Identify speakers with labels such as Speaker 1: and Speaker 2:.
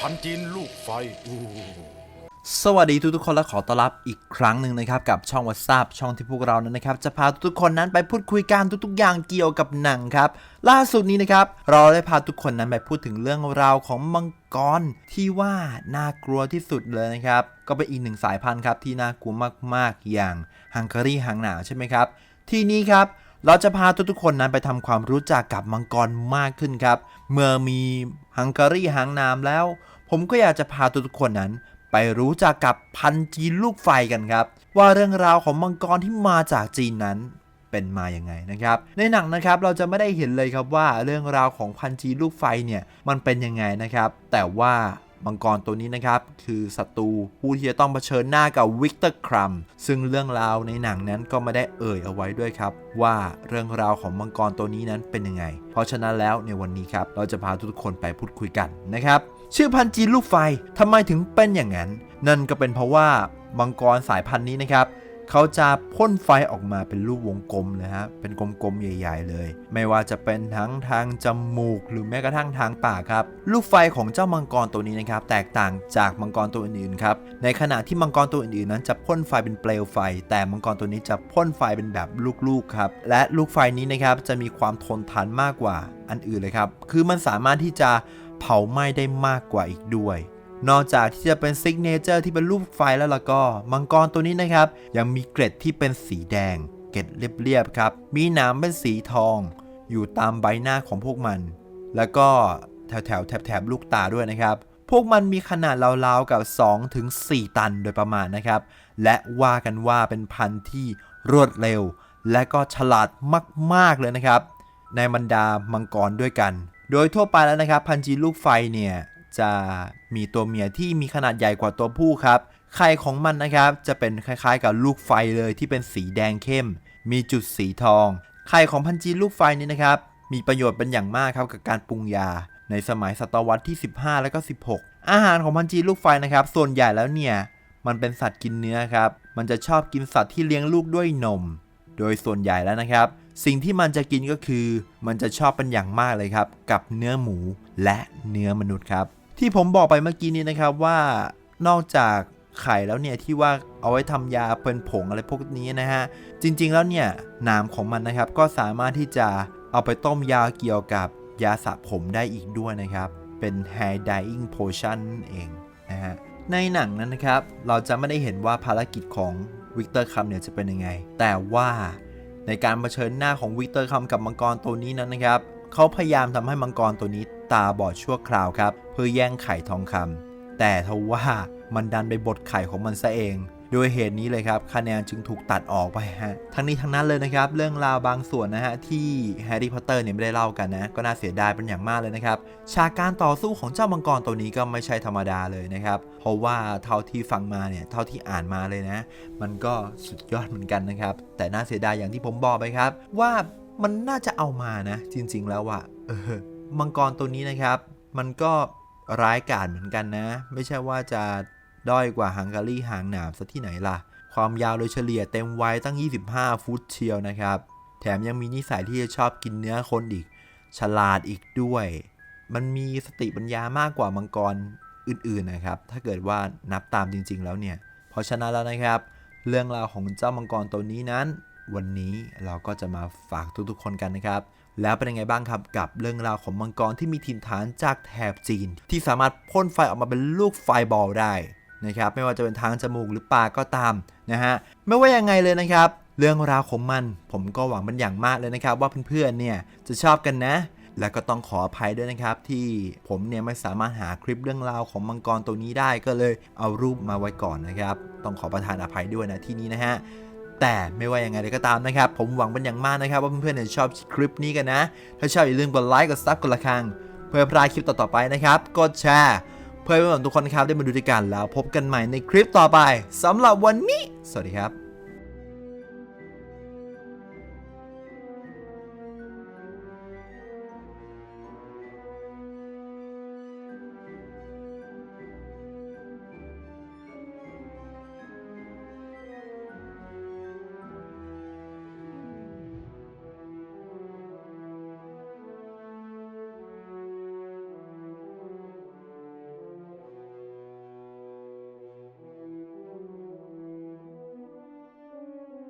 Speaker 1: พันจีนลูกไฟ
Speaker 2: สวัสดีทุกๆคนและขอต้อนรับอีกครั้งหนึ่งนะครับ กับช่อง WhatsApp ช่องที่พวกเรานั้นนะครับ จะพาทุกๆคนนั้นไปพูดคุยกันทุกๆ อย่างเกี่ยวกับหนังครับ ล่าสุดนี้นะครับ เราได้พาทุกคนนั้นไปพูดถึงเรื่องราวของมังกรที่ว่าน่ากลัวที่สุดเลยนะครับ ก็เป็นอีกหนึ่งสายพันธุ์ครับที่น่ากลัวมากๆ อย่างฮังการีหางหนาวใช่ไหมครับ ทีนี้ครับเราจะพาทุกๆคนนั้นไปทำความรู้จักกับมังกรมากขึ้นครับ เมื่อมีฮังการีหางนามแล้ว ผมก็อยากจะพาทุกคนนั้น ไปรู้จักกับพันจีนลูกไฟกันครับ ว่าเรื่องราวของมังกรที่มาจากจีนนั้นเป็นมาอย่างไงนะครับ ในหนังนะครับเราจะไม่ได้เห็นเลยครับว่าเรื่องราวของพันจีนลูกไฟเนี่ยมันเป็นยังไงนะครับ แต่ว่ามังกรตัวนี้นะครับคือศัตรูผู้ที่จะต้องเผชิญหน้ากับวิกเตอร์ครัมซึ่งเรื่องราวในหนังนั้นก็ไม่ได้เอ่ยเอาไว้ด้วยครับ ว่าเรื่องราวของมังกรตัวนี้นั้นเป็นยังไง เพราะฉะนั้นแล้วในวันนี้ครับเราจะพาทุกคนไปพูดคุยกันนะครับ ชื่อพันธุ์จีนลูกไฟทำไมถึงเป็นอย่างนั้น นั่นก็เป็นเพราะว่ามังกรสายพันธุ์นี้นะครับเขาจะพ่นไฟออกมาเป็นรูปวงกลมเลยฮะ เป็นกลมๆ ใหญ่ ๆ เลย ไม่ว่าจะเป็นทั้งทางจมูก หรือแม้กระทั่งทางปากครับ ลูกไฟของเจ้ามังกรตัวนี้นะครับ แตกต่างจากมังกรตัวอื่นๆครับ ในขณะที่มังกรตัวอื่นๆนั้นจะพ่นไฟเป็นเปลวไฟ แต่มังกรตัวนี้จะพ่นไฟเป็นแบบลูกๆ ครับ และลูกไฟนี้นะครับจะมีความทนทานมากกว่าอันอื่นเลยครับ คือมันสามารถที่จะ เผาไหม้ได้มากกว่าอีกด้วย นอกจากที่จะเป็นซิกเนเจอร์ที่เป็นรูปไฟแล้วล่ะก็ มังกรตัวนี้นะครับ ยังมีเกร็ดที่เป็นสีแดง เกร็ดเรียบๆครับ มีหนามเป็นสีทอง อยู่ตามใบหน้าของพวกมัน แล้วก็แถวแถวๆแถบๆลูกตาด้วยนะครับพวกมันมีขนาดราวๆกับ 2-4ถึง4ตันโดยประมาณนะครับ และว่ากันว่าเป็นพันธุ์ที่รวดเร็ว และก็ฉลาดมากๆเลยนะครับ ในบรรดามังกรด้วยกัน โดยทั่วไปแล้วนะครับพันจีนลูกไฟเนี่ยจะมีตัวเมียที่มีขนาดใหญ่กว่าตัวผู้ครับไข่ของมันนะครับจะเป็นคล้ายๆ กับลูกไฟเลยที่เป็นสีแดงเข้ม มีจุดสีทองไข่ของพันจีนลูกไฟนี้นะครับมีประโยชน์เป็นอย่างมากครับกับการปรุงยา ในสมัยศตวรรษที่ 15 และก็ 16 อาหารของพันจีนลูกไฟนะครับ ส่วนใหญ่แล้วเนี่ยมันเป็นสัตว์กินเนื้อครับ มันจะชอบกินสัตว์ที่เลี้ยงลูกด้วยนม โดยส่วนใหญ่แล้วนะครับ สิ่งที่มันจะกินก็คือ มันจะชอบเป็นอย่างมากเลยครับ กับเนื้อหมูและเนื้อมนุษย์ครับ ที่ผมบอกไปเมื่อกี้นี้นะครับว่านอกจากไข่แล้วเนี่ยที่ว่าเอาไว้ทำยาเป็นผงอะไรพวกนี้นะฮะ จริงๆแล้วเนี่ยนามของมันนะครับก็สามารถที่จะเอาไปต้มยาเกี่ยวกับยาสระผมได้อีกด้วยนะครับ เป็น hair dyeing potion นั่นเองนะฮะในหนังนั้นนะครับ เราจะไม่ได้เห็นว่าภารกิจของวิกเตอร์คัมเนี่ยจะเป็นยังไง แต่ว่า ในการเผชิญหน้าของวิกเตอร์คัมกับมังกรตัวนี้นั้นนะครับ เขาพยายามทำให้มังกรตัวนี้ตาบอดชั่วคราวครับ เพื่อแย่งไข่ทองคำแต่ทว่ามันดันไปบดไข่ของมันซะเอง โดยเหตุนี้เลยครับคะแนนจึงถูกตัดออกไปฮะทั้งนี้ทั้งนั้นเลยนะครับ เรื่องราวบางส่วนนะฮะที่แฮร์รี่พอตเตอร์เนี่ยไม่ได้เล่ากันนะ ก็น่าเสียดายเป็นอย่างมากเลยนะครับฉากการต่อสู้ของเจ้ามังกรตัวนี้ก็ไม่ใช่ธรรมดาเลยนะครับ เพราะว่าเท่าที่ฟังมาเนี่ยเท่าที่อ่านมาเลยนะ มันก็สุดยอดเหมือนกันนะครับ แต่น่าเสียดายอย่างที่ผมบอกไปครับ ว่ามันน่าจะเอามานะ จริง ๆ แล้วอะเออมังกรตัวนี้นะครับ มันก็ร้ายกาจเหมือนกันนะ ไม่ใช่ว่าจะ ด้อยกว่าฮังการีหางหนามซะที่ไหนล่ะ ความยาวโดยเฉลี่ยเต็มวัยตั้ง 25 ฟุตเชียวนะครับ แถมยังมีนิสัยที่จะชอบกินเนื้อคนอีก ฉลาดอีกด้วย มันมีสติปัญญามากกว่ามังกรอื่นๆนะครับ ถ้าเกิดว่านับตามจริง ๆ แล้วเนี่ย เพราะฉะนั้นแล้วนะครับ เรื่องราวของเจ้ามังกรตัวนี้นั้น วันนี้เราก็จะมาฝากทุกๆคนกันนะครับแล้วเป็นยังไงบ้างครับกับเรื่องราวของมังกรที่มีถิ่นฐานจากแถบจีน ที่สามารถพ่นไฟออกมาเป็นลูกไฟบอลได้ นะครับไม่ว่าจะเป็นทางจมูกหรือปากก็ตามนะฮะไม่ว่ายังไงเลยนะครับ เรื่องราวของมัน ผมก็หวังเป็นอย่างมากเลยนะครับ ว่าเพื่อนๆเนี่ยจะชอบกันนะ และก็ต้องขออภัยด้วยนะครับ ที่ผมเนี่ยไม่สามารถหาคลิปเรื่องราวของมังกรตัวนี้ได้ก็เลยเอารูปมาไว้ก่อนนะครับ ต้องขอประทานอภัยด้วยนะที่นี้นะฮะแต่ไม่ว่ายังไงเลยก็ตามนะครับ ผมหวังเป็นอย่างมากนะครับ ว่าเพื่อนๆเนี่ยชอบคลิปนี้กันนะ ถ้าชอบอย่าลืมกดไลค์กดซับกดละครังเพื่อพลาดคลิปต่อๆไปนะครับกดแชร์ เพื่อให้เพื่อนๆทุกคนครับได้มาดูด้วยกันแล้วพบกันใหม่ในคลิปต่อไปสำหรับวันนี้ สวัสดีครับ